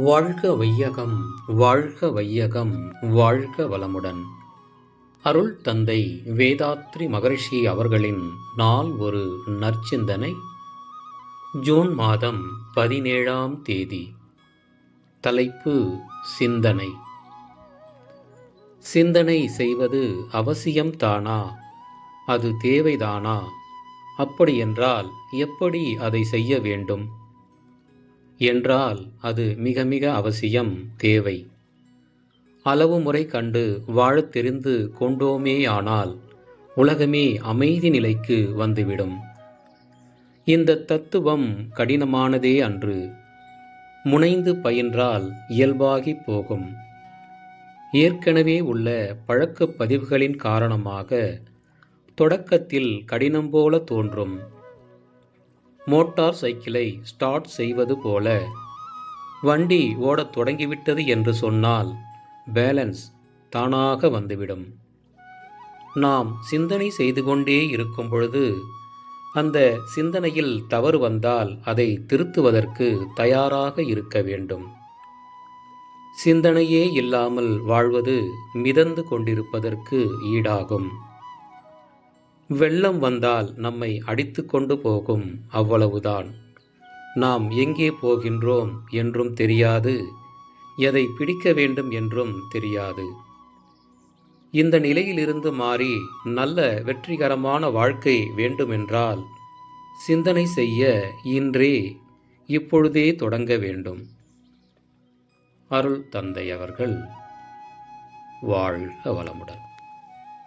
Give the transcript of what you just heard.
வாழ்க வையகம் வாழ்க வையகம் வாழ்க வளமுடன். அருள் தந்தை வேதாத்ரி மகரிஷி அவர்களின் நாள் ஒரு நற்சிந்தனை. ஜூன் மாதம் பதினேழாம் தேதி. தலைப்பு சிந்தனை. சிந்தனை செய்வது அவசியம் தானா? அது தேவைதானா? அப்படியென்றால் எப்படி அதை செய்ய வேண்டும்? என்றால் அது மிக மிக அவசியம் தேவை. அளவு முறை கண்டு வாழத் தெரிந்து கொண்டோமேயானால் உலகமே அமைதி நிலைக்கு வந்துவிடும். இந்த தத்துவம் கடினமானதே அன்று. முனைந்து பயின்றால் இயல்பாகி போகும். ஏற்கனவே உள்ள பழக்கப் பதிவுகளின் காரணமாக தொடக்கத்தில் கடினம் போல தோன்றும். மோட்டார் சைக்கிளை ஸ்டார்ட் செய்வது போல. வண்டி ஓடத் தொடங்கிவிட்டது என்று சொன்னால் பேலன்ஸ் தானாக வந்துவிடும். நாம் சிந்தனை செய்து கொண்டே இருக்கும் பொழுது அந்த சிந்தனையில் தவறு வந்தால் அதை திருத்துவதற்கு தயாராக இருக்க வேண்டும். சிந்தனையே இல்லாமல் வாழ்வது மிதந்து கொண்டிருப்பதற்கு ஈடாகும். வெள்ளம் வந்தால் நம்மை அடித்து கொண்டு போகும் அவ்வளவுதான். நாம் எங்கே போகின்றோம் என்றும் தெரியாது எதை பிடிக்க வேண்டும் என்றும் தெரியாது. இந்த நிலையிலிருந்து மாறி நல்ல வெற்றிகரமான வாழ்க்கை வேண்டுமென்றால் சிந்தனை செய்ய இன்றே இப்பொழுதே தொடங்க வேண்டும். அருள் தந்தை அவர்கள் வாழ்க வளமுடன்.